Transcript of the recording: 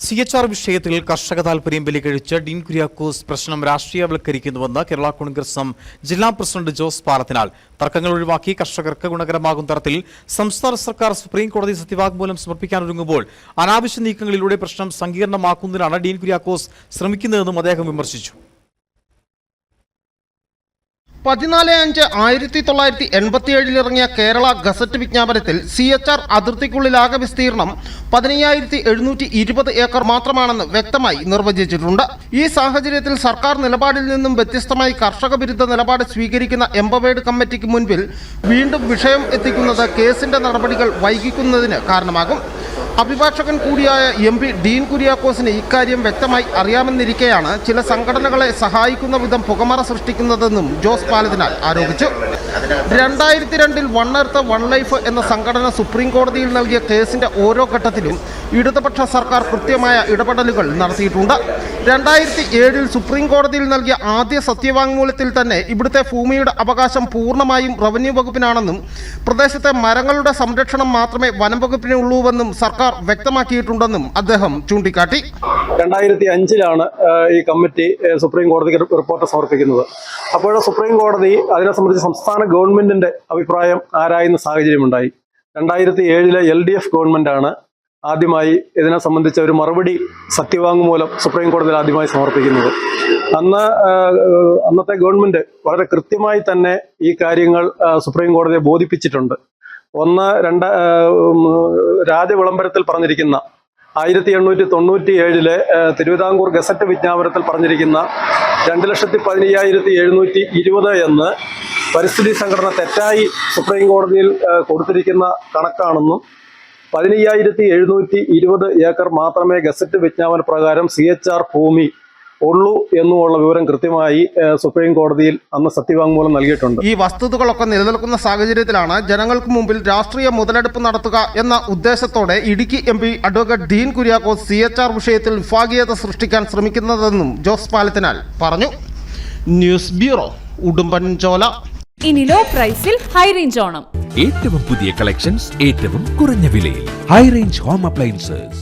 C H R വിഷയത്തിൽ കർഷക താൽപര്യം ബലികഴിച്ച് ഡീൻ കുര്യാക്കോസ് പ്രശ്നം രാഷ്ട്രീയവൽക്കരിക്കുന്നുവെന്ന് കേരള കോൺഗ്രസ് എം ജില്ലാ പ്രസിഡന്റ് ജോസ് പാലത്തിനാൽ തർക്കങ്ങൾ ഒഴിവാക്കി കർഷകർക്ക് ഗുണകരമാകും തരത്തിൽ സംസ്ഥാന സർക്കാർ സുപ്രീം കോടതി സമർപ്പിക്കാനൊരുങ്ങുമ്പോൾ അനാവശ്യ നീക്കങ്ങളിലൂടെ പ്രശ്നം സങ്കീർണമാക്കുന്നതിനാണ് ഡീൻ കുര്യാക്കോസ് ശ്രമിക്കുന്നതെന്നും അദ്ദേഹം വിമർശിച്ചു. പതിനാല് അഞ്ച് ആയിരത്തി തൊള്ളായിരത്തി എൺപത്തിയേഴിൽ ഇറങ്ങിയ കേരള ഗസറ്റ് വിജ്ഞാപനത്തിൽ സി എച്ച് ആർ അതിർത്തിക്കുള്ളിലാകെ വിസ്തീർണം പതിനയ്യായിരത്തി എഴുന്നൂറ്റി ഇരുപത് ഏക്കർ മാത്രമാണെന്ന് വ്യക്തമായി നിർവചിച്ചിട്ടുണ്ട്. ഈ സാഹചര്യത്തിൽ സർക്കാർ നിലപാടിൽ നിന്നും വ്യത്യസ്തമായി കർഷക വിരുദ്ധ നിലപാട് സ്വീകരിക്കുന്ന എംപവേഡ് കമ്മിറ്റിക്ക് മുൻപിൽ വീണ്ടും വിഷയം എത്തിക്കുന്നത് കേസിന്റെ നടപടികൾ വൈകിക്കുന്നതിന് കാരണമാകും. അഭിഭാഷകൻ കൂടിയായ എം പി ഡീൻ കുര്യാക്കോസിന് ഇക്കാര്യം വ്യക്തമായി അറിയാമെന്നിരിക്കെയാണ് ചില സംഘടനകളെ സഹായിക്കുന്ന വിധം പുകമറ സൃഷ്ടിക്കുന്നതെന്നും ജോസ് പാലതിനാൽ ആരോപിച്ചു. രണ്ടായിരത്തി രണ്ടിൽ വൺ എർത്ത് വൺ ലൈഫ് എന്ന സംഘടന സുപ്രീം കോടതിയിൽ നൽകിയ കേസിന്റെ ഓരോ ഘട്ടത്തിലും ഇടതുപക്ഷ സർക്കാർ കൃത്യമായ ഇടപെടലുകൾ നടത്തിയിട്ടുണ്ട്. രണ്ടായിരത്തി ഏഴിൽ സുപ്രീം കോടതിയിൽ നൽകിയ ആദ്യ സത്യവാങ്മൂലത്തിൽ തന്നെ ഇവിടുത്തെ ഭൂമിയുടെ അവകാശം പൂർണമായും റവന്യൂ വകുപ്പിനാണെന്നും പ്രദേശത്തെ മരങ്ങളുടെ സംരക്ഷണം മാത്രമേ വനം വകുപ്പിനുള്ളൂവെന്നും സർക്കാർ വ്യക്തമാക്കിയിട്ടുണ്ടെന്നും അദ്ദേഹം ചൂണ്ടിക്കാട്ടി. രണ്ടായിരത്തി അഞ്ചിലാണ് ഈ കമ്മിറ്റി സുപ്രീം കോടതിക്ക് റിപ്പോർട്ട് സമർപ്പിക്കുന്നത്. അപ്പോൾ സുപ്രീം കോടതി അതിനെ സംബന്ധിച്ച് സംസ്ഥാന ഗവൺമെന്റിന്റെ അഭിപ്രായം ആരായുന്ന സാഹചര്യമുണ്ടായി. രണ്ടായിരത്തി ഏഴിലെ എൽ ഡി എഫ് ഗവൺമെന്റാണ് ആദ്യമായി ഇതിനെ സംബന്ധിച്ച ഒരു മറുപടി സത്യവാങ്മൂലം സുപ്രീം കോടതിയിൽ ആദ്യമായി സമർപ്പിക്കുന്നത്. അന്ന് അന്നത്തെ ഗവൺമെന്റ് വളരെ കൃത്യമായി തന്നെ ഈ കാര്യങ്ങൾ സുപ്രീം കോടതിയെ ബോധിപ്പിച്ചിട്ടുണ്ട്. ഒന്ന് രണ്ട് രാജവിളംബരത്തിൽ പറഞ്ഞിരിക്കുന്ന ആയിരത്തി എണ്ണൂറ്റി തൊണ്ണൂറ്റി ഏഴിലെ തിരുവിതാംകൂർ ഗസറ്റ് വിജ്ഞാപനത്തിൽ പറഞ്ഞിരിക്കുന്ന രണ്ട് ലക്ഷത്തി പതിനയ്യായിരത്തി എഴുന്നൂറ്റി ഇരുപത് എന്ന് പരിസ്ഥിതി സംഘടന തെറ്റായി സുപ്രീം കോടതിയിൽ കൊടുത്തിരിക്കുന്ന കണക്കാണെന്നും പതിനയ്യായിരത്തി എഴുന്നൂറ്റി ഇരുപത് ഏക്കർ മാത്രമേ ഗസറ്റ് വിജ്ഞാപന പ്രകാരം സി എച്ച് ആർ ഭൂമി ഉള്ളൂ എന്നുമുള്ള വിവരം കൃത്യമായി സുപ്രീം കോടതിയിൽ അന്ന് സത്യവാങ്മൂലം നൽകിയിട്ടുണ്ട്. ഈ വസ്തുതകളൊക്കെ നിലനിൽക്കുന്ന സാഹചര്യത്തിലാണ് ജനങ്ങൾക്ക് മുമ്പിൽ രാഷ്ട്രീയ മുതലെടുപ്പ് നടത്തുക എന്ന ഉദ്ദേശത്തോടെ Idukki M P advocate Dean Kuriakose C H R വിഷയത്തിൽ വിഭാഗീയത സൃഷ്ടിക്കാൻ ശ്രമിക്കുന്നതെന്നും ജോസ് പാലത്തിനാൽ പറഞ്ഞു. ന്യൂസ് ബ്യൂറോ ഉടുമ്പൻചോല ഇനി ലോ പ്രൈസിൽ ഹൈ റേഞ്ച് ഓണം. ഏറ്റവും പുതിയ കളക്ഷൻസ് ഏറ്റവും കുറഞ്ഞ വിലയിൽ. High range home appliances